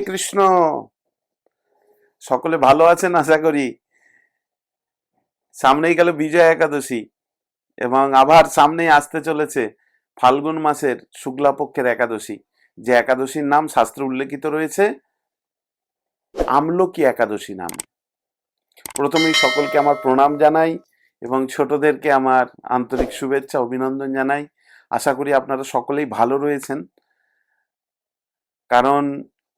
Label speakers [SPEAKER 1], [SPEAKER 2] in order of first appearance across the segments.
[SPEAKER 1] কৃষ্ণ। সকলে ভালো আছেন আশা করি। সামনেই গেল বিজয়া একাদশী এবং আবার সামনেই আসতে চলেছে ফাল্গুন মাসের শুক্লাপক্ষের একাদশী। যে একাদশীর নাম শাস্ত্রে উল্লেখিত রয়েছে, আমলকি একাদশী নাম। প্রথমেই সকলকে আমার প্রণাম জানাই এবং ছোটদেরকে আমার আন্তরিক শুভেচ্ছা, অভিনন্দন জানাই। আশা করি আপনারা সকলেই ভালো রয়েছেন। কারণ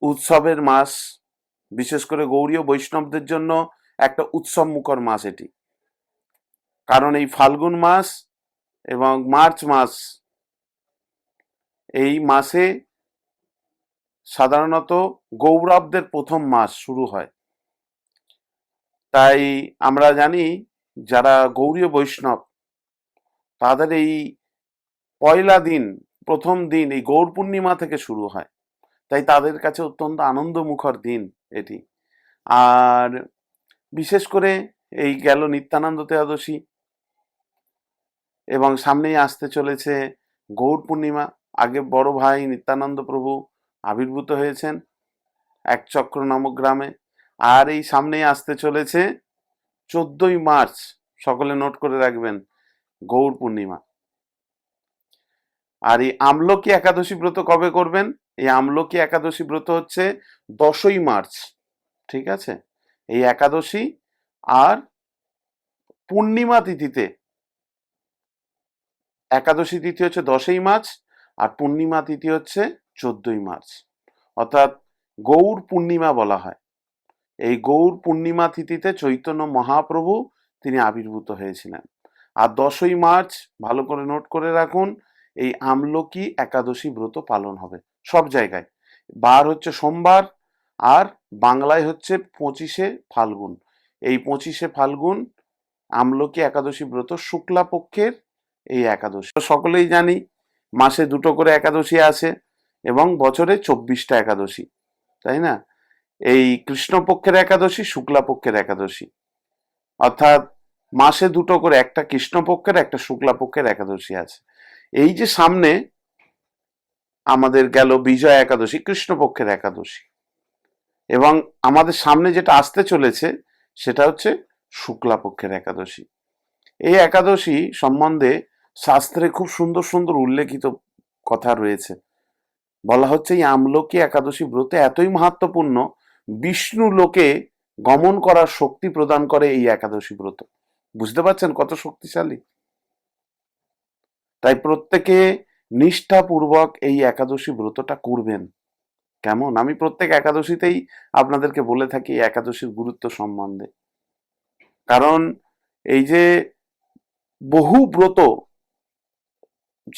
[SPEAKER 1] উৎসবের মাস, বিশেষ করে গৌরীয় বৈষ্ণবদের জন্য একটা উৎসব মুখর মাস এটি। কারণ এই ফাল্গুন মাস এবং মার্চ মাস, এই মাসে সাধারণত গৌরবদের প্রথম মাস শুরু হয়। তাই আমরা জানি, যারা গৌরীয় বৈষ্ণব, তাদের এই পয়লা দিন, প্রথম দিন এই গৌর পূর্ণিমা থেকে শুরু হয়। তাই তাদের কাছে অত্যন্ত আনন্দমুখর দিন এটি। আর বিশেষ করে এই গেল নিত্যানন্দ ত্রয়োদশী এবং সামনেই আসতে চলেছে গৌর পূর্ণিমা। আগে বড় ভাই নিত্যানন্দ প্রভু আবির্ভূত হয়েছেন এক চক্র নামক গ্রামে। আর এই সামনেই আসতে চলেছে চোদ্দই মার্চ, সকলে নোট করে রাখবেন গৌর পূর্ণিমা। আর এই আমলকি একাদশী ব্রত কবে করবেন? এই আমলকি একাদশী ব্রত হচ্ছে দশই মার্চ, ঠিক আছে? এই একাদশী আর পূর্ণিমা তিথিতে, একাদশী তিথি হচ্ছে দশই মার্চ আর পূর্ণিমা তিথি হচ্ছে চোদ্দই মার্চ। অর্থাৎ গৌর পূর্ণিমা বলা হয়। এই গৌর পূর্ণিমা তিথিতে চৈতন্য মহাপ্রভু তিনি আবির্ভূত হয়েছিলেন। আর দশই মার্চ ভালো করে নোট করে রাখুন এই আমলকি একাদশী ব্রত পালন হবে। সব জায়গায়। বার হচ্ছে সোমবার আর বাংলায় হচ্ছে পঁচিশে ফাল্গুন। এই পঁচিশে ফাল্গুন আমলকি একাদশী ব্রত শুক্লা পক্ষের এই একাদশী। সকলেই জানি মাসে দুটো করে একাদশী আছে এবং বছরে চব্বিশটা একাদশী, তাই না? এই কৃষ্ণপক্ষের একাদশী, শুক্লাপক্ষের একাদশী। অর্থাৎ মাসে দুটো করে, একটা কৃষ্ণপক্ষের, একটা শুক্লাপক্ষের একাদশী আছে। এই যে সামনে আমাদের গেল বিজয় একাদশী, কৃষ্ণপক্ষের একাদশী। এবং আমাদের সামনে যেটা আসতে চলেছে, সেটা হচ্ছে শুক্লাপক্ষের একাদশী। এই একাদশী সম্বন্ধে শাস্ত্রে খুব সুন্দর সুন্দর উল্লেখিত কথা রয়েছে। বলা হচ্ছে, এই আমলকি একাদশী ব্রত এতই মাহাত্মপূর্ণ বিষ্ণু লোকে গমন করার শক্তি প্রদান করে এই একাদশী ব্রত। বুঝতে পারছেন কত শক্তিশালী? তাই প্রত্যেকে নিষ্ঠাপূর্বক এই একাদশী ব্রতটা করবেন। কেমন? আমি প্রত্যেক একাদশীতেই আপনাদেরকে বলে থাকি একাদশীর গুরুত্ব সম্বন্ধে। কারণ এই যে বহু ব্রত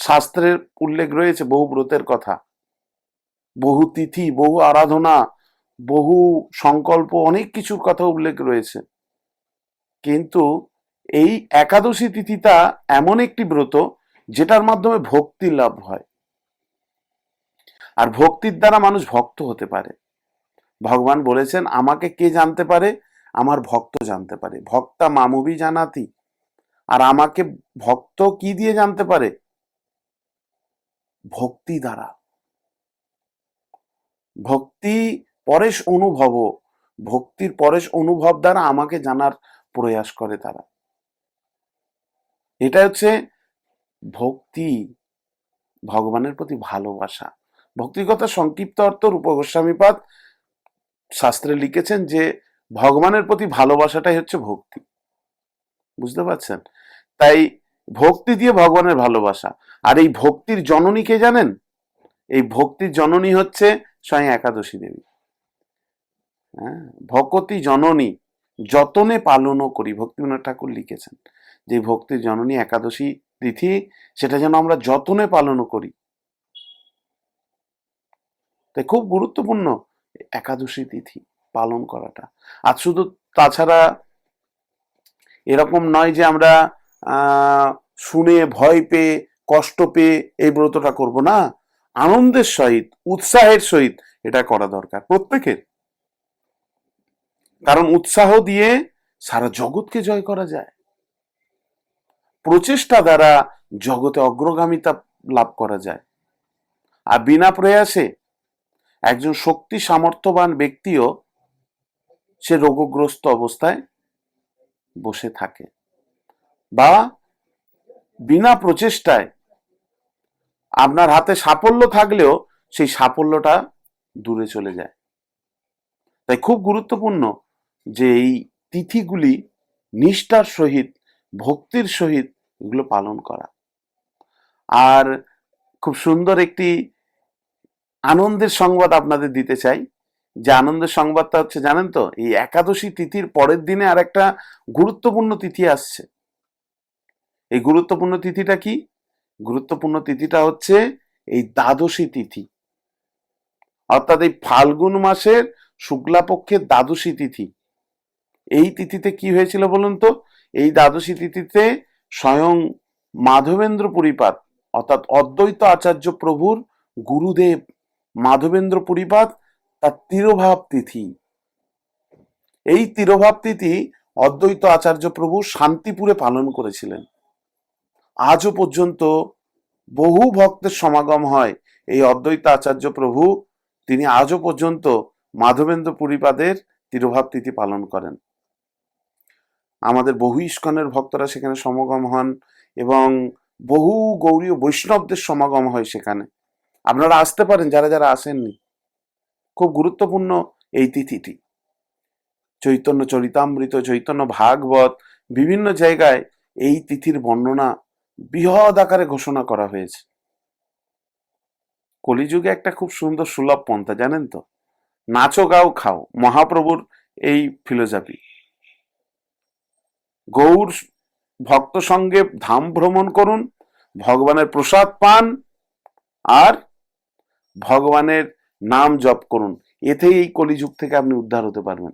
[SPEAKER 1] শাস্ত্রের উল্লেখ রয়েছে, বহু ব্রতের কথা। বহু তিথি, বহু আরাধনা, বহু সংকল্প, অনেক কিছুর কথা উল্লেখ রয়েছে। কিন্তু এই একাদশী তিথিটা এমন একটি ব্রত যেটার মাধ্যমে ভক্তি লাভ হয়। আর ভক্তির দ্বারা মানুষ ভক্ত হতে পারে। ভগবান বলেছেন, আমাকে কে জানতে পারে? আমার ভক্ত জানতে পারে। ভক্তা মামুবি জানাতি। আর আমাকে ভক্ত কি দিয়ে জানতে পারে? ভক্তি দ্বারা। ভক্তি পরেশ অনুভব। ভক্তির পরেশ অনুভব দ্বারা আমাকে জানার প্রয়াস করে তারা। এটা হচ্ছে ভক্তি ভগবানের প্রতি ভালোবাসা। ভক্তির কথা সংক্ষিপ্ত অর্থ রূপ গোস্বামীপাদ শাস্ত্রে লিখেছেন যে, ভগবানের প্রতি ভালোবাসাটাই হচ্ছে ভক্তি। বুঝতে পারছেন? তাই ভক্তি দিয়ে ভগবানের ভালোবাসা। আর এই ভক্তির জননী কে জানেন? এই ভক্তির জননী হচ্ছে স্বয়ং একাদশী দেবী। হ্যাঁ ভকতি জননী যতনে পালনও করি ভক্তিবিনোদ ঠাকুর লিখেছেন যে, ভক্তির জননী একাদশী তিথি, সেটা যেন আমরা যতনে পালনও করি। তাই খুব গুরুত্বপূর্ণ একাদশী তিথি পালন করাটা। আর শুধু তাছাড়া এরকম নয় যে আমরা শুনে, ভয় পেয়ে, কষ্ট পেয়ে এই ব্রতটা করব না। আনন্দের সহিত, উৎসাহের সহিত এটা করা দরকার প্রত্যেকের। কারণ উৎসাহ দিয়ে সারা জগৎকে জয় করা যায়। প্রচেষ্টা দ্বারা জগতে অগ্রগামিতা লাভ করা যায়। আর বিনা প্রয়াসে একজন শক্তি সামর্থ্যবান ব্যক্তিও সে রোগগ্রস্ত অবস্থায় বসে থাকে বা বিনা প্রচেষ্টায় আপনার হাতে সাফল্য থাকলেও সেই সাফল্যটা দূরে চলে যায়। তাই খুব গুরুত্বপূর্ণ যে এই তিথিগুলি নিষ্ঠার সহিত ভক্তির সহিত এগুলো পালন করা। আর খুব সুন্দর একটি আনন্দের সংবাদ আপনাদের দিতে চাই। যে আনন্দের সংবাদটা হচ্ছে, জানেন তো, এই একাদশী তিথির পরের দিনে আর একটা গুরুত্বপূর্ণ তিথি আসছে। এই গুরুত্বপূর্ণ তিথিটা কি? গুরুত্বপূর্ণ তিথিটা হচ্ছে এই দ্বাদশী তিথি। অর্থাৎ এই ফাল্গুন মাসের শুক্লাপক্ষের দ্বাদশী তিথি। এই তিথিতে কি হয়েছিল বলুন তো? এই দ্বাদশী তিথিতে স্বয়ং মাধবেন্দ্র পরিপাত, অর্থাৎ অদ্বৈত আচার্য প্রভুর গুরুদেব মাধবেন্দ্র পরিপাত, তার তিরোভাব তিথি। এই তিরোভাব তিথি অদ্বৈত আচার্য প্রভু শান্তিপুরে পালন করেছিলেন। আজও পর্যন্ত বহু ভক্তের সমাগম হয় এই অদ্বৈত আচার্য প্রভু। তিনি আজও পর্যন্ত মাধবেন্দ্র পুরীপাদের তিরোভাব তিথি পালন করেন। আমাদের বহু ইস্কনের ভক্তরা সেখানে সমাগম হন এবং বহু গৌরীয় বৈষ্ণবদের সমাগম হয় সেখানে। আপনারা আসতে পারেন যারা যারা আসেননি। খুব গুরুত্বপূর্ণ এই তিথিটি। চৈতন্য চরিতামৃত, চৈতন্য ভাগবত, বিভিন্ন জায়গায় এই তিথির বর্ণনা বৃহৎ আকারে ঘোষণা করা হয়েছে। কলিযুগে একটা খুব সুন্দর সুলভ পন্থা, জানেন তো? নাচো, গাও, খাও। মহাপ্রভুর এই ফিলোসফি গৌর ভক্ত সঙ্গে ধাম ভ্রমণ করুন, ভগবানের প্রসাদ পান আর ভগবানের নাম জপ করুন। এতেই এই কলিযুগ থেকে আপনি উদ্ধার হতে পারবেন।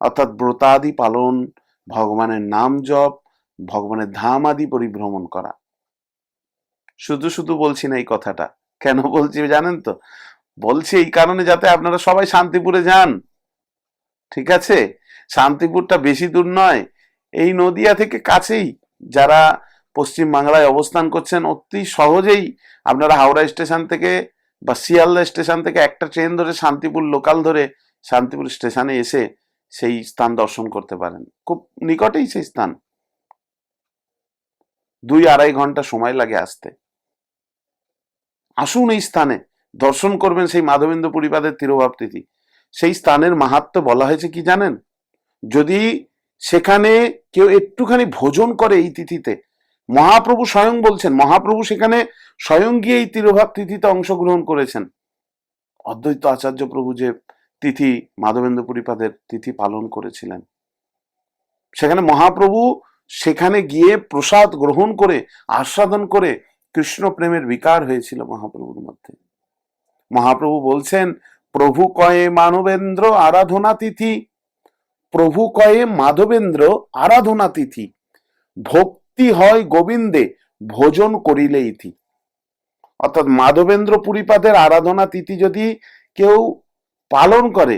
[SPEAKER 1] অর্থাৎ ব্রতাদি পালন, ভগবানের নাম জপ, ভগবানের ধাম আদি পরিভ্রমণ করা। শুধু শুধু বলছি না এই কথাটা। কেন বলছি জানেন তো? বলছি এই কারণে যাতে আপনারা সবাই শান্তিপুরে যান। ঠিক আছে? শান্তিপুরটা বেশি দূর নয় এই নদিয়া থেকে কাছেই যারা পশ্চিম বাংলায় অবস্থান করছেন, অতি সহজেই আপনারা হাওড়া স্টেশন থেকে বা শিয়ালদা স্টেশন থেকে একটা ট্রেন ধরে শান্তিপুর লোকাল ধরে শান্তিপুর স্টেশনে এসে সেই স্থান দর্শন করতে পারেন। খুব নিকটেই সেই স্থান। দুই আড়াই ঘণ্টা সময় লাগে আসতে। আসুন এই স্থানে, দর্শন করবেন সেই মাধবেন্দ্র পরিবাদের তিরোভাব তিথি সেই স্থানের মাহাত্ম বলা হয়েছে কি জানেন? যদি সেখানে কেউ একটুখানি ভোজন করে এই তিথিতে। মহাপ্রভু স্বয়ং বলছেন, মহাপ্রভু সেখানে স্বয়ং গিয়ে এই তিরোভাব তিথিতে অংশগ্রহণ করেছেন। অদ্বৈত আচার্য প্রভু যে তিথি মাধবেন্দ্র পরিপাদের তিথি পালন করেছিলেন। সেখানে মহাপ্রভু সেখানে গিয়ে প্রসাদ গ্রহণ করে, আস্বাদন করে কৃষ্ণ প্রেমের বিকার হয়েছিল মহাপ্রভুর মধ্যে। মহাপ্রভু বলছেন, প্রভু কয়ে মানবেন্দ্র আরাধনা তিথি প্রভু কয়ে, মাধবেন্দ্র, আরাধনা তিথি। ভক্তি হয় গোবিন্দে, ভোজন করিলে ইতি। অর্থাৎ মাধবেন্দ্র পুরীপাদের আরাধনা তিথি যদি কেউ পালন করে,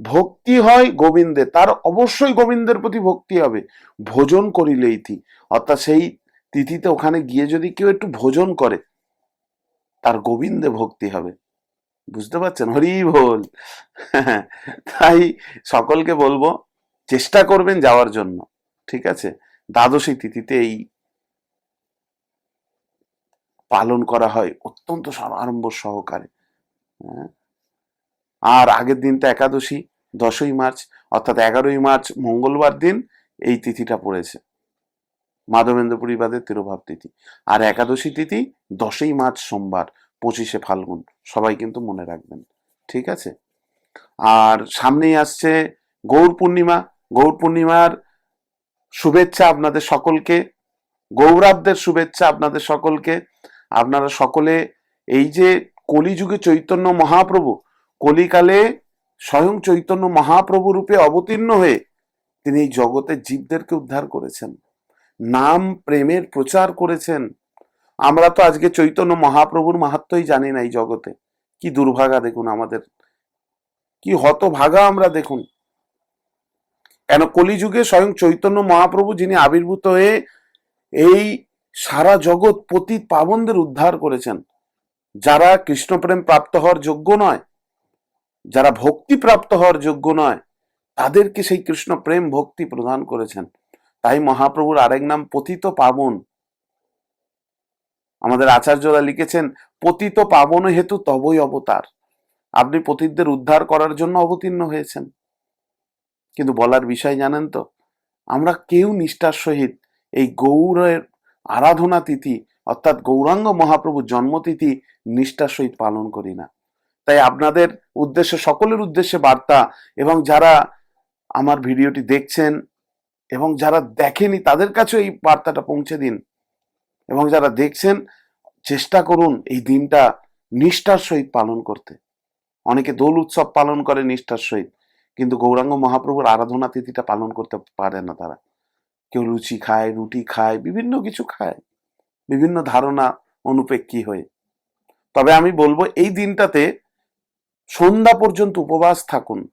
[SPEAKER 1] ভক্তি হয় গোবিন্দে, তার অবশ্যই গোবিন্দের প্রতি ভক্তি হবে, ভোজন করিলে ইতি। অর্থাৎ সেই তিথিতে ওখানে গিয়ে যদি কেউ একটু ভোজন করে, তার গোবিন্দে ভক্তি হবে। বুঝতে পারছেন? হরি বল। তাই সকলকে বলব, চেষ্টা করবেন যাওয়ার জন্য, ঠিক আছে? দ্বাদশী তিথিতে এই পালন করা হয় অত্যন্ত সমারম্ভ সহকারে হ্যাঁ। আর আগের দিনটা একাদশী, দশই মার্চ, অর্থাৎ এগারোই মার্চ, মঙ্গলবার দিন এই তিথিটা পড়েছে। মাধবেন্দ্র পরিবাদের তিরোভাব তিথি। আর একাদশী তিথি দশই মার্চ সোমবার পঁচিশে ফাল্গুন, সবাই কিন্তু মনে রাখবেন, ঠিক আছে? আর সামনেই আসছে গৌর পূর্ণিমা, গৌর পূর্ণিমার শুভেচ্ছা আপনাদের সকলকে, গৌরাবদের শুভেচ্ছা আপনাদের সকলকে, আপনারা সকলে এই যে কলিযুগে চৈতন্য মহাপ্রভু, কলিকালে স্বয়ং চৈতন্য মহাপ্রভু রূপে অবতীর্ণ হয়ে তিনি এই জগতের জীবদেরকে উদ্ধার করেছেন, নাম প্রেমের প্রচার করেছেন আমরা তো আজকে চৈতন্য মহাপ্রভুর মাহাত্মই জানি না এই জগতে। কি দুর্ভাগা দেখুন আমাদের। কি হতভাগা আমরা দেখুন। কেন কলিযুগে স্বয়ং চৈতন্য মহাপ্রভু যিনি আবির্ভূত হয়ে এই সারা জগৎ পতিত পাবনদের উদ্ধার করেছেন, যারা কৃষ্ণপ্রেম প্রাপ্ত হওয়ার যোগ্য নয়, যারা ভক্তি প্রাপ্ত হওয়ার যোগ্য নয়, তাদেরকে সেই কৃষ্ণ প্রেম ভক্তি প্রদান করেছেন। তাই মহাপ্রভুর আরেক নাম পতিত পাবন। আমাদের আচার্যরা লিখেছেন, পতিত পাবন হেতু তবই অবতার। আপনি পতিতদের উদ্ধার করার জন্য অবতীর্ণ হয়েছেন। কিন্তু বলার বিষয় জানেন তো, আমরা কেউ নিষ্ঠার সহিত এই গৌরের আরাধনা তিথি, অর্থাৎ গৌরাঙ্গ মহাপ্রভুর জন্মতিথি নিষ্ঠার সহিত পালন করি না। তাই আপনাদের উদ্দেশ্যে, সকলের উদ্দেশ্যে বার্তা এবং যারা আমার ভিডিওটি দেখছেন এবং যারা দেখেনি, তাদের কাছেও এই বার্তাটা পৌঁছে দিন। এবং যারা দেখছেন, চেষ্টা করুন এই দিনটা নিষ্ঠার সহিত পালন করতে। অনেকে দোল উৎসব পালন করে নিষ্ঠার সহিত, কিন্তু গৌরাঙ্গ মহাপ্রভুর আরাধনা তিথিটা পালন করতে পারে না তারা। কেউ লুচি খায়, রুটি খায়, বিভিন্ন কিছু খায়। বিভিন্ন ধারণা অনুপেক্ষী হয়ে। তবে আমি বলব, এই দিনটাতে সন্ধ্যা পর্যন্ত উপবাস থাকুন।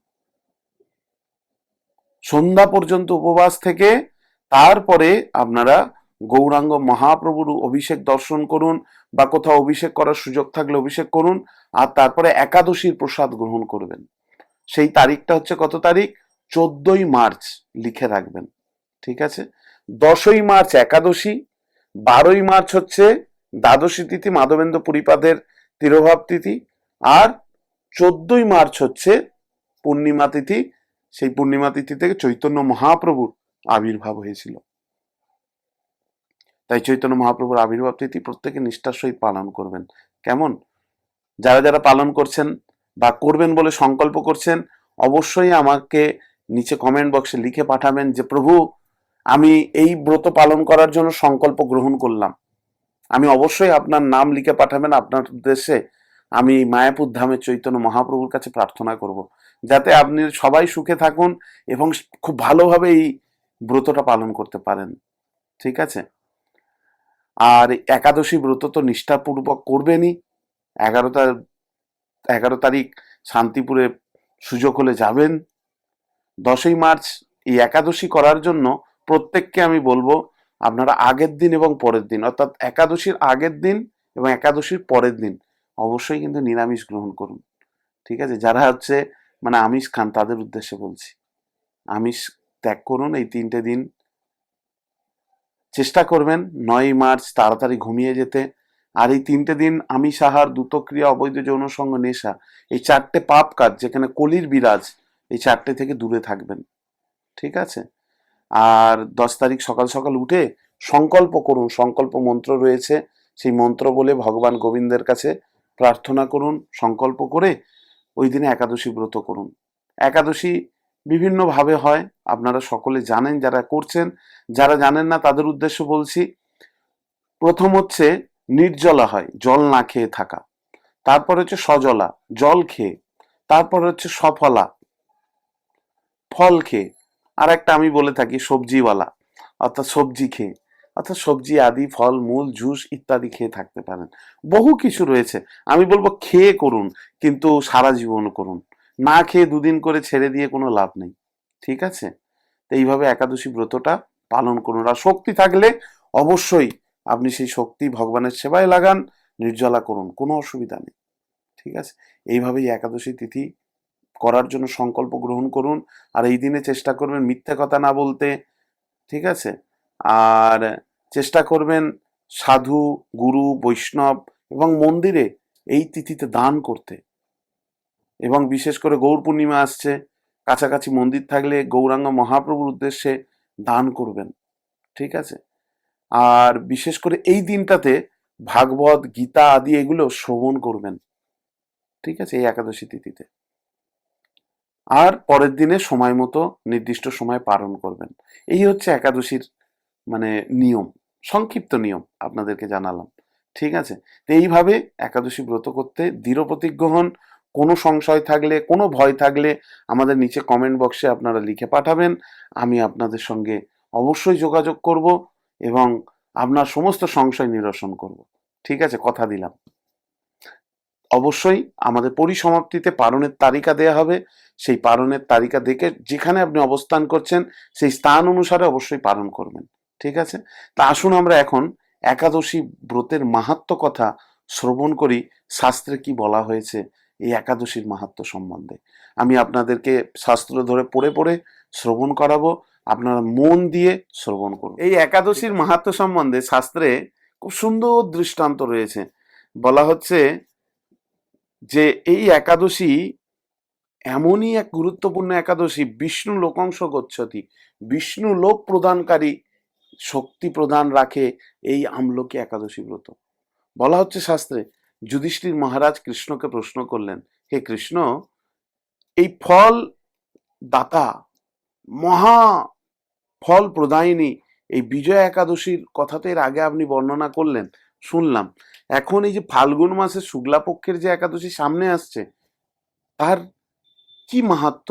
[SPEAKER 1] সন্ধ্যা পর্যন্ত উপবাস থেকে তারপরে আপনারা গৌরাঙ্গ মহাপ্রভুর অভিষেক দর্শন করুন বা কোথাও অভিষেক করার সুযোগ থাকলে অভিষেক করুন, আর তারপরে একাদশীর প্রসাদ গ্রহণ করবেন। সেই তারিখটা হচ্ছে কত তারিখ? চোদ্দই মার্চ লিখে রাখবেন, ঠিক আছে? দশই মার্চ একাদশী, বারোই মার্চ হচ্ছে দ্বাদশী তিথি, মাধবেন্দ্র পুরীপাদের তিরোভাব তিথি, আর চোদ্দই মার্চ হচ্ছে পূর্ণিমা তিথি। সেই পূর্ণিমা তিথি থেকে চৈতন্য মহাপ্রভুর আবির্ভাব হয়েছিল। তাই চৈতন্য মহাপ্রভুর আবির্ভাব তিথি প্রত্যেকে নিষ্ঠার সহিত পালন করবেন। কেমন? যারা যারা পালন করছেন বা করবেন বলে সংকল্প করছেন, অবশ্যই আমাকে নিচে কমেন্ট বক্সে লিখে পাঠাবেন যে, প্রভু, আমি এই ব্রত পালন করার জন্য সংকল্প গ্রহণ করলাম। আমি অবশ্যই আপনার নাম লিখে পাঠাবেন, আপনার উদ্দেশ্যে আমি মায়াপুর ধামে চৈতন্য মহাপ্রভুর কাছে প্রার্থনা করব। যাতে আপনি সবাই সুখে থাকুন এবং খুব ভালোভাবে এই ব্রতটা পালন করতে পারেন। ঠিক আছে? আর একাদশী ব্রত তো নিষ্ঠাপূর্বক করবেনই। এগারোটা এগারো তারিখ শান্তিপুরে সুযোগ হলে যাবেন। দশই মার্চ এই একাদশী করার জন্য প্রত্যেককে আমি বলব, আপনারা আগের দিন এবং পরের দিন, অর্থাৎ একাদশীর আগের দিন এবং একাদশীর পরের দিন অবশ্যই কিন্তু নিরামিষ গ্রহণ করুন। ঠিক আছে? যারা হচ্ছে মানে আমিষ খান, তাদের উদ্দেশ্যে বলছি। আমিষ ত্যাগ করুন এই তিনটে দিন। চেষ্টা করবেন নয় মার্চ তাড়াতাড়ি ঘুমিয়ে যেতে। আর এই তিনটে দিন আমিষ আহার দ্রুতক্রিয়া, অবৈধ যৌন সঙ্গ, নেশা, এই চারটে পাপ কাজ যেখানে কলির বিরাজ, এই চারটে থেকে দূরে থাকবেন। ঠিক আছে? আর দশ তারিখ সকাল সকাল উঠে সংকল্প করুন, সংকল্প মন্ত্র রয়েছে। সেই মন্ত্র বলে ভগবান গোবিন্দের কাছে প্রার্থনা করুন, সংকল্প করে ওই দিনে একাদশী ব্রত করুন। একাদশী বিভিন্নভাবে হয়। আপনারা সকলে জানেন যারা করছেন। যারা জানেন না, তাদের উদ্দেশ্য বলছি, প্রথম হচ্ছে নির্জলা হয়, জল না খেয়ে থাকা। তারপর হচ্ছে সজলা, জল খেয়ে। তারপর হচ্ছে সফলা, ফল খেয়ে। আর একটা আমি বলে থাকি, সবজিওয়ালা, অর্থাৎ সবজি খেয়ে। অর্থাৎ সবজি, আদি, ফল, মূল, জুস ইত্যাদি খেয়ে থাকতে পারেন। বহু কিছু রয়েছে। আমি বলব, খেয়ে করুন, কিন্তু সারা জীবন করুন। না খেয়ে দুদিন করে ছেড়ে দিয়ে কোনো লাভ নেই। ঠিক আছে? তো এইভাবে একাদশী ব্রতটা পালন করুন। আর শক্তি থাকলে অবশ্যই আপনি সেই শক্তি ভগবানের সেবায় লাগান, নির্জলা করুন, কোনো অসুবিধা নেই। ঠিক আছে? এইভাবেই একাদশী তিথি করার জন্য সংকল্প গ্রহণ করুন। আর এই দিনে চেষ্টা করবেন মিথ্যে কথা না বলতে। ঠিক আছে? আর চেষ্টা করবেন সাধু, গুরু, বৈষ্ণব এবং মন্দিরে এই তিথিতে দান করতে। এবং বিশেষ করে গৌর পূর্ণিমা আসছে, কাছাকাছি মন্দির থাকলে গৌরাঙ্গ মহাপ্রভুর উদ্দেশ্যে দান করবেন, ঠিক আছে? আর বিশেষ করে এই দিনটাতে ভাগবত, গীতা আদি এগুলো শ্রবণ করবেন, ঠিক আছে, এই একাদশী তিথিতে। আর পরের দিনে সময় মতো, নির্দিষ্ট সময় পালন করবেন। এই হচ্ছে একাদশীর মানে নিয়ম, সংক্ষিপ্ত নিয়ম আপনাদেরকে জানালাম, ঠিক আছে? তো এইভাবে একাদশী ব্রত করতে দৃঢ় প্রতিজ্ঞ হন কোনো সংশয় থাকলে, কোনো ভয় থাকলে আমাদের নিচে কমেন্ট বক্সে আপনারা লিখে পাঠাবেন। আমি আপনাদের সঙ্গে অবশ্যই যোগাযোগ করব এবং আপনার সমস্ত সংশয় নিরসন করব। ঠিক আছে, কথা দিলাম। অবশ্যই আমাদের পরিসমাপ্তিতে পারণের তালিকা দেয়া হবে। সেই পারণের তালিকা দেখে যেখানে আপনি অবস্থান করছেন, সেই স্থান অনুসারে অবশ্যই পালন করবেন। ঠিক আছে? তা আসুন আমরা এখন একাদশী ব্রতের মাহাত্ম কথা শ্রবণ করি। শাস্ত্রে কি বলা হয়েছে? এই একাদশীর মাহাত্ম সম্বন্ধে। আমি আপনাদেরকে শাস্ত্র ধরে পড়ে পড়ে শ্রবণ করাবো। আপনারা মন দিয়ে শ্রবণ করুন। এই একাদশীর মাহাত্ম সম্বন্ধে শাস্ত্রে খুব সুন্দর দৃষ্টান্ত রয়েছে। বলা হচ্ছে যে, এই একাদশী এমনই এক গুরুত্বপূর্ণ একাদশী। বিষ্ণু লোকাংশ গচ্ছতি বিষ্ণু লোক প্রদানকারী শক্তি প্রদান রাখে এই আমলকি একাদশী ব্রত। বলা হচ্ছে শাস্ত্রে যুধিষ্ঠির মহারাজ কৃষ্ণকে প্রশ্ন করলেন, হে কৃষ্ণ, এই ফল দাতা, মহা ফল প্রদায়িনী, এই বিজয় একাদশীর কথা তো এর আগে আপনি বর্ণনা করলেন, শুনলাম। এখন এই যে ফাল্গুন মাসের শুক্লাপক্ষের যে একাদশী সামনে আসছে, তার কি মাহাত্ম?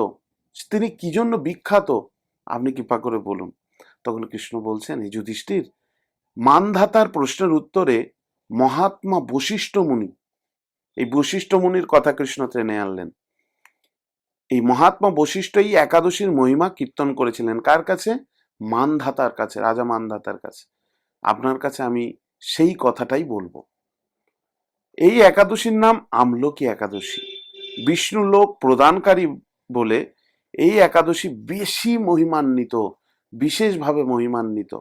[SPEAKER 1] তিনি কি জন্য বিখ্যাত? আপনি কৃপা করে বলুন। তখন কৃষ্ণ বলছেন এই যুধিষ্ঠির, মানধাতার প্রশ্নের উত্তরে মহাত্মা বশিষ্ঠ মুনি। এই বশিষ্ঠ মুনির কথা কৃষ্ণ টেনে আনলেন। এই মহাত্মা বশিষ্ঠ এই একাদশীর মহিমা কীর্তন করেছিলেন। কার কাছে? মানধাতার কাছে, রাজা মানধাতার কাছে। আপনার কাছে আমি সেই কথাটাই বলব। এই একাদশীর নাম আমলকি একাদশী। বিষ্ণু লোক প্রদানকারী বলে এই একাদশী বেশি মহিমান্বিত, বিশেষভাবে মহিমান্বিত।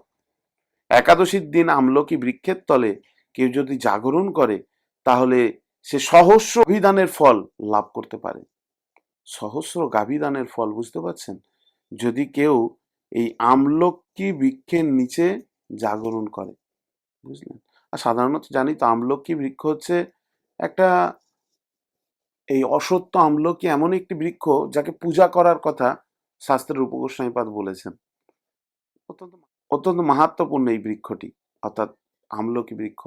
[SPEAKER 1] একাদশীর দিন আমলকি বৃক্ষের তলে কেউ যদি জাগরণ করে, তাহলে সে সহস্র অভিধানের ফল লাভ করতে পারে। সহস্র গাভিদানের ফল, বুঝতে পারছেন? যদি কেউ এই আমলকি বৃক্ষের নিচে জাগরণ করে, বুঝলেন? আর সাধারণত জানি তো আমলকি বৃক্ষ হচ্ছে একটা, এই অসত্য আমলকি এমন একটি বৃক্ষ যাকে পূজা করার কথা শাস্ত্রের উপগোস্বামীপাদ বলেছেন। অত্যন্ত অত্যন্ত মাহাত্মপূর্ণ এই বৃক্ষটি। অর্থাৎ আমলকি বৃক্ষ।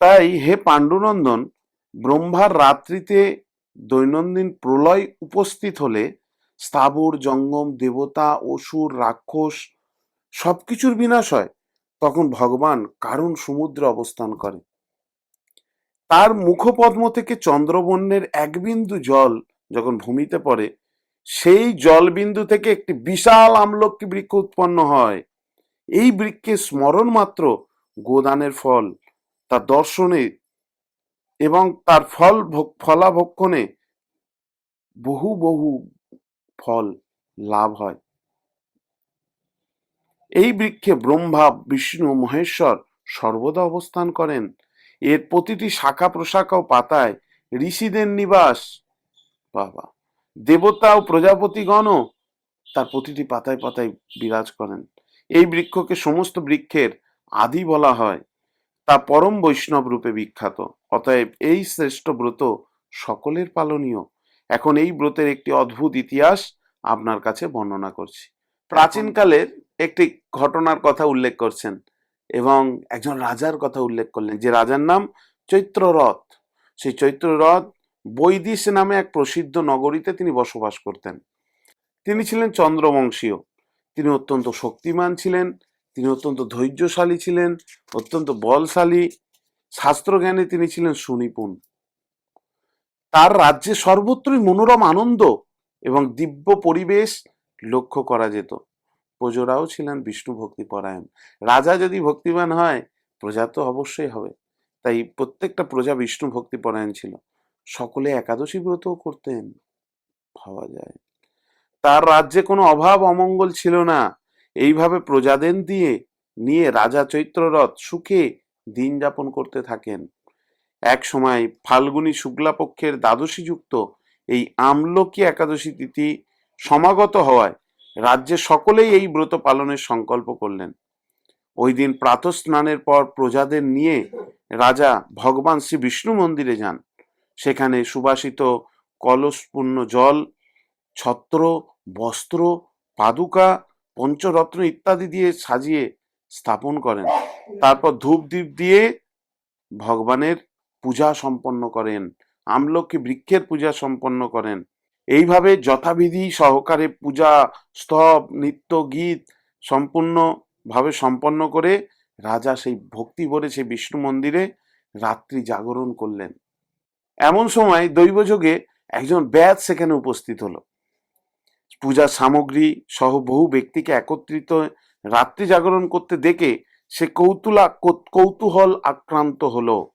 [SPEAKER 1] তাই হে পাণ্ডুনন্দন, ব্রহ্মার রাত্রিতে দৈনন্দিন প্রলয় উপস্থিত হলে স্থাবর, জঙ্গম, দেবতা, অসুর, রাক্ষস সবকিছুর বিনাশ হয়। তখন ভগবান কারণ সমুদ্রে অবস্থান করে। তার মুখপদ্ম থেকে চন্দ্রবর্ণের এক বিন্দু জল যখন ভূমিতে পড়ে, সেই জলবিন্দু থেকে একটি বিশাল আমলকি বৃক্ষ উৎপন্ন হয়। এই বৃক্ষে স্মরণ মাত্র গোদানের ফল তার দর্শনে এবং তার ফল ফলাভক্ষণে বহু বহু ফল লাভ হয়। এই বৃক্ষে ব্রহ্মা, বিষ্ণু, মহেশ্বর সর্বদা অবস্থান করেন। এর প্রতিটি শাখা প্রশাখা ও পাতায় ঋষিদের নিবাস। বাবা, দেবতা ও প্রজাপতিগণও তার প্রতিটি পাতায় পাতায় বিরাজ করেন। এই বৃক্ষকে সমস্ত বৃক্ষের আদি বলা হয়, তা পরম বৈষ্ণব রূপে বিখ্যাত। অতএব এই শ্রেষ্ঠ ব্রত সকলের পালনীয়। এখন এই ব্রতের একটি অদ্ভুত ইতিহাস আপনার কাছে বর্ণনা করছি। প্রাচীনকালের একটি ঘটনার কথা উল্লেখ করছেন এবং একজন রাজার কথা উল্লেখ করলেন, যে রাজার নাম চৈত্ররথ। সেই চৈত্ররথ বৈদিশ নামে এক প্রসিদ্ধ নগরীতে তিনি বসবাস করতেন। তিনি ছিলেন চন্দ্রবংশীয়। তিনি অত্যন্ত শক্তিমান ছিলেন তিনি অত্যন্ত ধৈর্যশালী ছিলেন, অত্যন্ত বলশালী, শাস্ত্রজ্ঞানে তিনি ছিলেন সুনিপুণ। তার রাজ্যে সর্বত্রই মনোরম আনন্দ এবং দিব্য পরিবেশ লক্ষ্য করা যেত। প্রজারাও ছিলেন বিষ্ণু ভক্তি পরায়ণ রাজা যদি ভক্তিবান হয়, প্রজা তো অবশ্যই হবে। তাই প্রত্যেকটা প্রজা বিষ্ণু ভক্তি পরায়ণ ছিল। সকলে একাদশী ব্রতও করতেন, ভাবা যায়। তার রাজ্যে কোনো অভাব অমঙ্গল ছিল না। এইভাবে প্রজাদের দিয়ে নিয়ে রাজা চৈত্ররথ সুখে দিন যাপন করতে থাকেন। এক সময় ফাল্গুনী শুক্লাপক্ষের দ্বাদশী যুক্ত এই আমলকি একাদশী তিথি সমাগত হওয়ায় রাজ্যে সকলেই এই ব্রত পালনের সংকল্প করলেন। ওই দিন প্রাতঃ স্নানের পর প্রজাদের নিয়ে রাজা ভগবান শ্রী বিষ্ণু মন্দিরে যান। সেখানে সুবাসিত কলসপূর্ণ জল, ছত্র, বস্ত্র, পাদুকা পঞ্চরত্ন ইত্যাদি দিয়ে সাজিয়ে স্থাপন করেন। তারপর ধূপ দ্বীপ দিয়ে ভগবানের পূজা সম্পন্ন করেন, আমলকি বৃক্ষের পূজা সম্পন্ন করেন। এইভাবে যথাবিধি সহকারে পূজা, স্তব, নৃত্য, গীত সম্পূর্ণভাবে সম্পন্ন করে রাজা সেই ভক্তি ভরে সেই বিষ্ণু মন্দিরে রাত্রি জাগরণ করলেন। এমন সময় দৈবযোগে একজন ব্যাদ সেখানে উপস্থিত হলো। পূজার সামগ্রী সহ বহু ব্যক্তিকে একত্রিত, রাত্রি জাগরণ করতে দেখে সে কৌতুলা কৌতূহল আক্রান্ত হলো।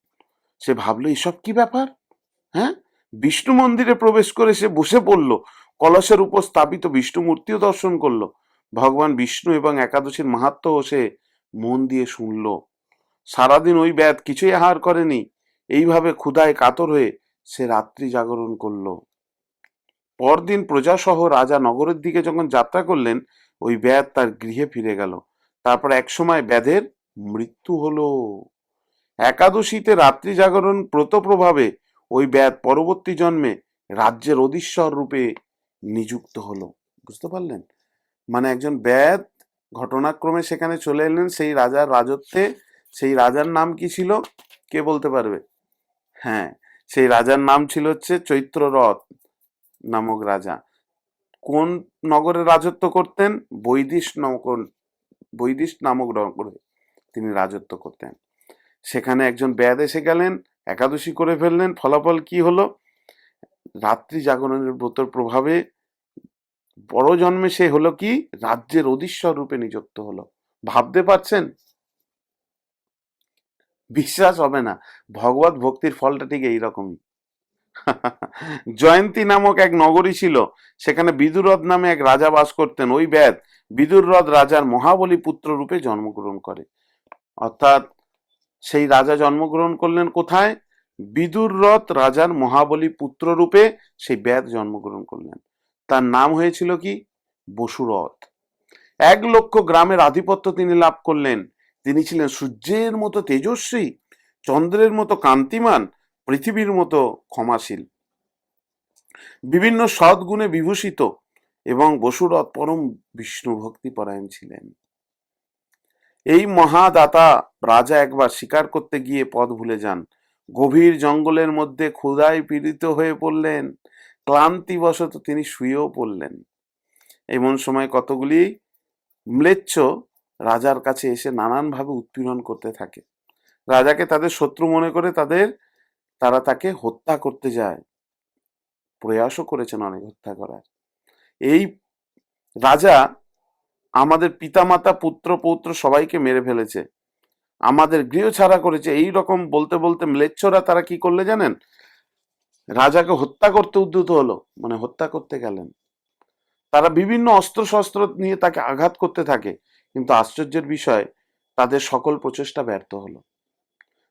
[SPEAKER 1] সে ভাবলো, এসব কি ব্যাপার? হ্যাঁ? বিষ্ণু মন্দিরে প্রবেশ করে সে বসে পড়ল, কলসের উপর স্থাপিত বিষ্ণু মূর্তিও দর্শন করল। ভগবান বিষ্ণু এবং একাদশীর মাহাত্ম্য সে মন দিয়ে শুনল। সারাদিন ওই ব্যাধ কিছুই আহার করেনি। এইভাবে ক্ষুধায় কাতর হয়ে সে রাত্রি জাগরণ করল। পরদিন প্রজাসহ রাজা নগরের দিকে যখন যাত্রা করলেন, ওই ব্যাধ তার গৃহে ফিরে গেল। তারপর একসময় ব্যাধের মৃত্যু হলো। একাদশীতে রাত্রি জাগরণ ব্রত প্রভাবে ওই ব্যাধ পরবর্তী জন্মে রাজ্যের অধীশ্বর রূপে নিযুক্ত হলো। বুঝতে পারলেন? মানে একজন ব্যাধ ঘটনাক্রমে সেখানে চলে এলেন, সেই রাজার রাজত্বে, সেই রাজার নাম কি ছিল? কে বলতে পারবে? হ্যাঁ সেই রাজার নাম ছিল হচ্ছে চৈত্ররথ। নামক রাজা। কোন নগরে রাজত্ব করতেন? বৈদিশ নগর, বৈদিশ নামক নগরে তিনি রাজত্ব করতেন। সেখানে একজন ব্যাদ এসে গেলেন, একাদশী করে ফেললেন। ফলাফল কি হলো? রাত্রি জাগরণের ব্রতর প্রভাবে বড় জন্মে সে হলো কি? রাজ্যের অধীশ্বর রূপে নিযুক্ত হলো। ভাবতে পারছেন? বিশ্বাস হবে না। ভগবত ভক্তির ফলটা ঠিক এইরকমই। জয়ন্তী নামক এক নগরী ছিল। সেখানে বিদুরথ নামে এক রাজা বাস করতেন। ওই ব্যাদ বিদুররথ রাজার মহাবলী পুত্র রূপে জন্মগ্রহণ করে। অর্থাৎ সেই রাজা জন্মগ্রহণ করলেন কোথায়? বিদুররথ রাজার মহাবলী পুত্র রূপে সেই ব্যাদ জন্মগ্রহণ করলেন। তার নাম হয়েছিল কি? বসুরথ। এক লক্ষ গ্রামের আধিপত্য তিনি লাভ করলেন। তিনি ছিলেন সূর্যের মতো তেজস্বী, চন্দ্রের মতো কান্তিমান পৃথিবীর মতো ক্ষমাশীল। বিভিন্ন সদ্গুণে বিভূষিত এবং বসুরথ পরম বিষ্ণু ভক্তি পরায়ণ ছিলেন। এই মহাদাতা রাজা একবার শিকার করতে গিয়ে পথ ভুলে যান। গভীর জঙ্গলের মধ্যে ক্ষুধায় পীড়িত হয়ে পড়লেন। ক্লান্তিবশত তিনি শুয়েও পড়লেন। এমন সময় কতগুলি ম্লেচ্ছ রাজার কাছে এসে নানানভাবে উৎপীড়ন করতে থাকে। রাজাকে তাদের শত্রু মনে করে তাদের তারা তাকে হত্যা করতে যায়। প্রয়াসও করেছেন অনেক হত্যা করার। এই রাজা আমাদের পিতামাতা, পুত্র, পৌত্র সবাইকে মেরে ফেলেছে। আমাদের গৃহ ছাড়া করেছে। এই রকম বলতে বলতে ম্লেচ্ছরা তারা কি করলে জানেন? রাজাকে হত্যা করতে উদ্যত হলো মানে হত্যা করতে গেলেন। তারা বিভিন্ন অস্ত্র শস্ত্র নিয়ে তাকে আঘাত করতে থাকে। কিন্তু আশ্চর্যের বিষয়, তাদের সকল প্রচেষ্টা ব্যর্থ হলো।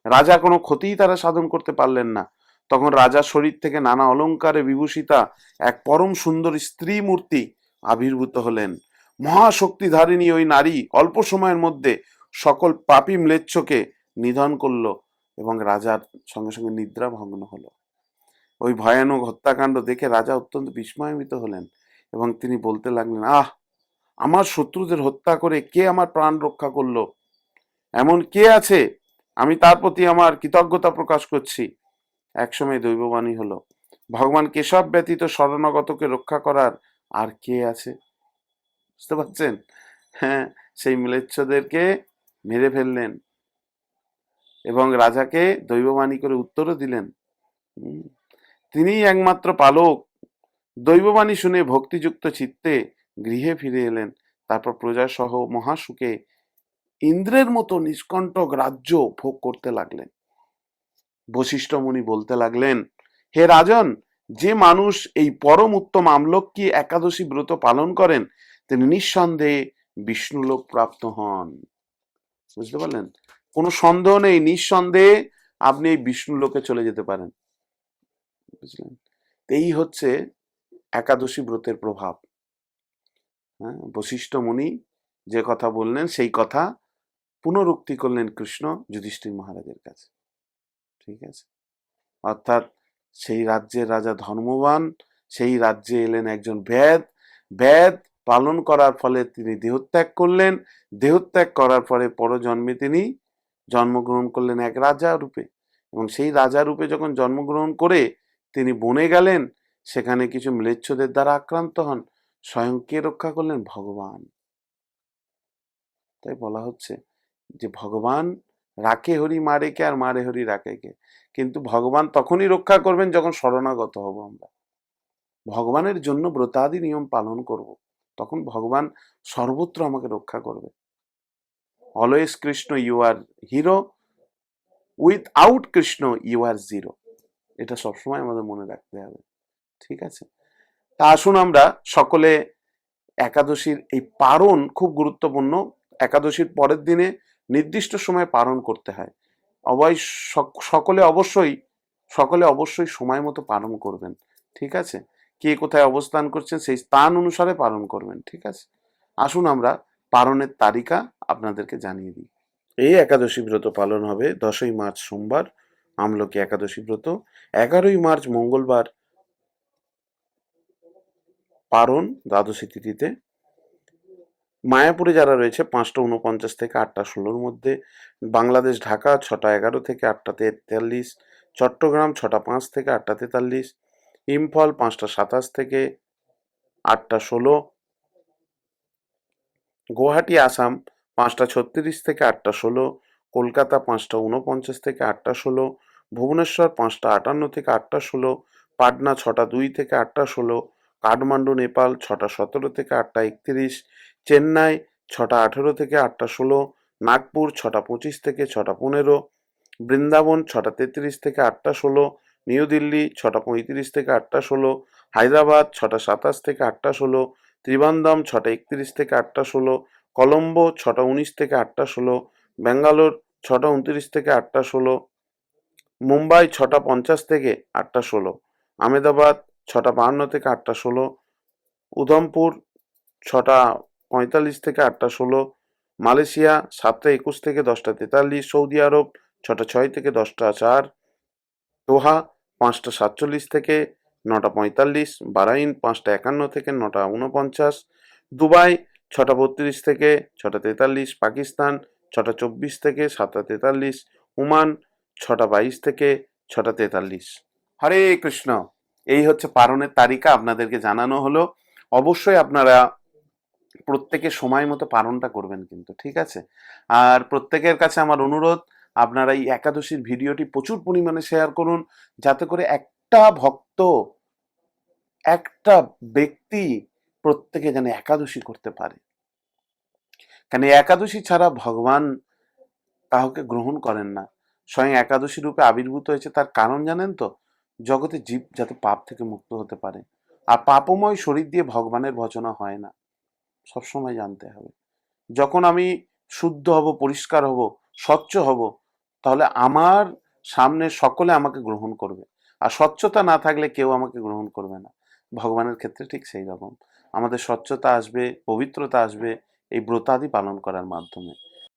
[SPEAKER 1] রাজা কোনো ক্ষতিই তারা সাধন করতে পারলেন না। তখন রাজার শরীর থেকে নানা অলঙ্কারে বিভূষিতা এক পরম সুন্দর স্ত্রী মূর্তি আবির্ভূত হলেন। মহাশক্তিধারিণী ওই নারী অল্প সময়ের মধ্যে সকল পাপী ম্লেচ্ছকে নিধন করল এবং রাজার সঙ্গে সঙ্গে নিদ্রা ভগ্ন হলো। ওই ভয়ানক হত্যাকাণ্ড দেখে রাজা অত্যন্ত বিস্ময়মিত হলেন এবং তিনি বলতে লাগলেন, আহ, আমার শত্রুদের হত্যা করে কে আমার প্রাণ রক্ষা করল? এমন কে আছে আমি তার প্রতি আমার কৃতজ্ঞতা প্রকাশ করছি। একসময় দৈববাণী হলো, ভগবান কেশব ব্যতীত শরণাগতকে রক্ষা করার আর কে আছে? বুঝতে পারছেন? হ্যাঁ সেই মিলেচ্ছদেরকে মেরে ফেললেন এবং রাজাকে দৈববাণী করে উত্তরও দিলেন। তিনিই একমাত্র পালক। দৈববাণী শুনে ভক্তিযুক্ত চিত্তে গৃহে ফিরে এলেন। তারপর প্রজাসহ মহাসুখে ইন্দ্রের মতো নিষ্কণ্টক রাজ্য ভোগ করতে লাগলেন। বশিষ্ঠ মুনি বলতে লাগলেন, হে রাজন, যে মানুষ এই পরম উত্তম আমলকি একাদশী ব্রত পালন করেন, তিনি নিঃসন্দেহে বিষ্ণুলোক প্রাপ্ত হন। বুঝতে পারলেন? কোনো সন্দেহ নেই, নিঃসন্দেহে আপনি এই বিষ্ণু লোকে চলে যেতে পারেন। বুঝলেন? এই হচ্ছে একাদশী ব্রতের প্রভাব। হ্যাঁ বশিষ্ঠ মুনি যে কথা বললেন, সেই কথা পুনরুক্তি করলেন কৃষ্ণ যুধিষ্ঠির মহারাজের কাছে। ঠিক আছে? অর্থাৎ সেই রাজ্যের রাজা ধর্মবান, সেই রাজ্যে এলেন একজন বেদ। বেদ পালন করার ফলে তিনি দেহত্যাগ করলেন। দেহত্যাগ করার পরে পরজন্মে তিনি জন্মগ্রহণ করলেন এক রাজা রূপে এবং সেই রাজা রূপে যখন জন্মগ্রহণ করে তিনি বনে গেলেন, সেখানে কিছু ম্লেচ্ছদের দ্বারা আক্রান্ত হন। স্বয়ং কে রক্ষা করলেন ভগবান। তাই বলা হচ্ছে যে ভগবান রাখে হরি, মারে কে আর মারে হরি, রাখে কে? কিন্তু ভগবান তখনই রক্ষা করবেন যখন শরণাগত হব আমরা। ভগবানের জন্য ব্রতাদি নিয়ম পালন করব, তখন ভগবান সর্বত্র আমাকে রক্ষা করবে। Always Krishna, you are hero, without Krishna, you are zero. এটা সবসময় আমাদের মনে রাখতে হবে, ঠিক আছে? তা আসুন আমরা সকলে একাদশীর এই পারণ খুব গুরুত্বপূর্ণ। একাদশীর পরের দিনে নির্দিষ্ট সময় পালন করতে হয়। অবয় সক- সকলে অবশ্যই সকলে অবশ্যই সময় মতো পালন করবেন, ঠিক আছে? কে কোথায় অবস্থান করছেন সেই স্থান অনুসারে পালন করবেন, ঠিক আছে? আসুন আমরা পালনের তালিকা আপনাদেরকে জানিয়ে দিই। এই একাদশী ব্রত পালন হবে দশই মার্চ সোমবার, আমলকি একাদশী ব্রত। এগারোই মার্চ মঙ্গলবার পারণ দ্বাদশী তিথিতে। মায়াপুরে যারা রয়েছে, পাঁচটা উনপঞ্চাশ থেকে আটটা ষোলোর মধ্যে, বাংলাদেশ, ঢাকা, ছটা এগারো থেকে আটটা তেতাল্লিশ, চট্টগ্রাম, ছটা পাঁচ থেকে আটটা তেতাল্লিশ, ইম্ফল, পাঁচটা সাতাশ থেকে আটটা ষোলো, গুয়াহাটি, আসাম, পাঁচটা ছত্রিশ থেকে আটটা ষোলো, কলকাতা, পাঁচটা উনপঞ্চাশ থেকে আটটা ষোলো, ভুবনেশ্বর, পাঁচটা আটান্ন থেকে আটটা ষোলো, পাটনা, ছটা দুই থেকে আটটা ষোলো, কাঠমান্ডু, নেপাল, ছটা সতেরো থেকে আটটা একত্রিশ চেন্নাই ছটা আঠেরো থেকে আটটা ষোলো, নাগপুর ছটা পঁচিশ থেকে ছটা পনেরো, বৃন্দাবন ছটা তেত্রিশ থেকে আটটা ষোলো, নিউ দিল্লি ছটা পঁয়ত্রিশ থেকে আটটা ষোলো, হায়দ্রাবাদ ছটা সাতাশ থেকে আটটা ষোলো ত্রিবান্দম ছটা একত্রিশ থেকে আটটা ষোলো, কলম্বো ছটা উনিশ থেকে আটটা ষোলো, ব্যাঙ্গালোর ছটা উনত্রিশ থেকে আটটা ষোলো, মুম্বাই ছটা পঞ্চাশ থেকে আটটা ষোলো আমেদাবাদ ছটা বাহান্ন থেকে আটটা ষোলো, উধমপুর ছটা পঁয়তাল্লিশ থেকে আটটা ষোলো, মালয়েশিয়া সাতটা একুশ থেকে দশটা তেতাল্লিশ, সৌদি আরব ছটা ছয় থেকে দশটা চার, দোহা পাঁচটা সাতচল্লিশ থেকে নটা পঁয়তাল্লিশ, বারাইন পাঁচটা একান্ন থেকে নটা উনপঞ্চাশ দুবাই ছটা বত্রিশ থেকে ছটা তেতাল্লিশ, পাকিস্তান ছটা চব্বিশ থেকে সাতটা তেতাল্লিশ, ওমান ছটা বাইশ থেকে ছটা তেতাল্লিশ। হরে কৃষ্ণ। এই হচ্ছে পারণের তালিকা আপনাদেরকে জানানো হলো। অবশ্যই আপনারা প্রত্যেকে সময় মতো পালনটা করবেন কিন্তু, ঠিক আছে? আর প্রত্যেকের কাছে আমার অনুরোধ, আপনারা এই একাদশীর ভিডিওটি প্রচুর পরিমাণে শেয়ার করুন, যাতে করে একটা ভক্ত, একটা ব্যক্তি প্রত্যেকে যেন একাদশী করতে পারে। কেন একাদশী ছাড়া ভগবান কাউকে গ্রহণ করেন না। স্বয়ং একাদশী রূপে আবির্ভূত হয়েছে তার কারণ জানেন তো? জগতে জীব যাতে পাপ থেকে মুক্ত হতে পারে। আর পাপময় শরীর দিয়ে ভগবানের ভজনা হয় না। সবসময় জানতে হবে। যখন আমি শুদ্ধ হব, পরিষ্কার হব, স্বচ্ছ হব, তাহলে আমার সামনে সকলে আমাকে গ্রহণ করবে। আর স্বচ্ছতা না থাকলে কেউ আমাকে গ্রহণ করবে না। ভগবানের ক্ষেত্রে ঠিক সেই রকম। আমাদের স্বচ্ছতা আসবে, পবিত্রতা আসবে, এই ব্রতাদি পালন করার মাধ্যমে।